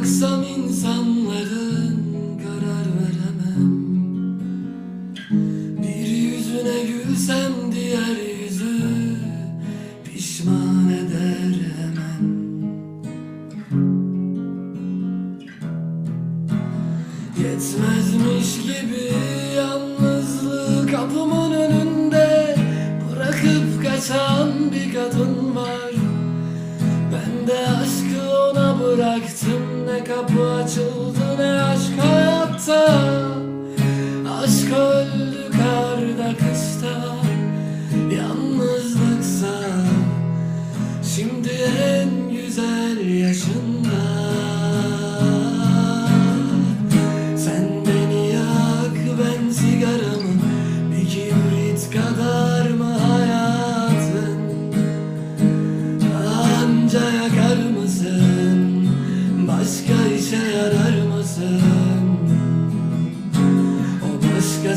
Tanısam insanların karar veremem. Bir yüzüne gülsem diğer yüzü pişman eder hemen. Yetmezmiş gibi yalnızlığı kapımın ona bıraktım Ne kapı açıldı ne aşk hayatta. Aşk öldü karda kışta. Yalnızlıksa Şimdi en güzel yaşında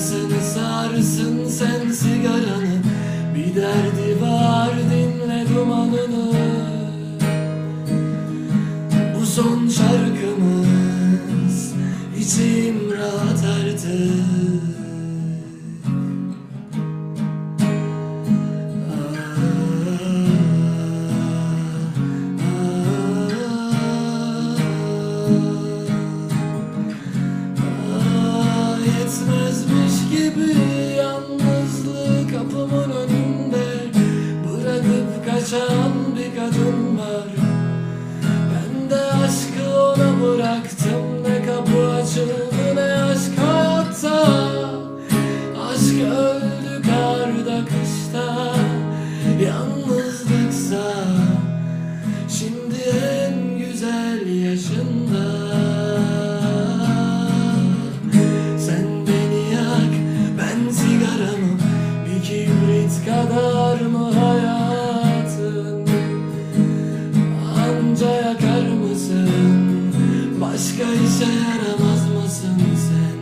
başkasını sarsın sen sigaranı Bir derdi var dinle dumanını Bu son şarkımız içim rahat artık Aa, kaçan bir kadın var. Ben de aşkı ona bıraktım Ne kapı açıldı ne aşk hayatta Aşk öldü karda Başka işe yaramaz mısın sen?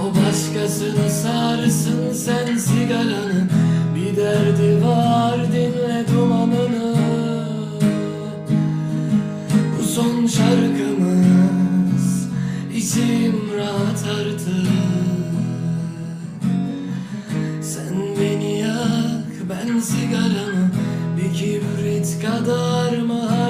O başkasını sarsın sen sigaranı Bir derdi var dinle dumanını. Bu son şarkımız içim rahat artık. Sen beni yak ben sigaramı Bir kibrit kadar mı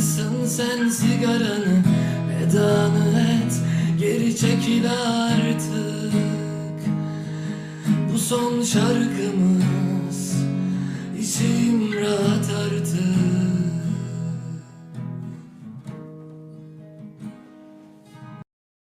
sarsın sen sigaranı Vedanı et geri çekil artık. Bu son şarkımız içim rahat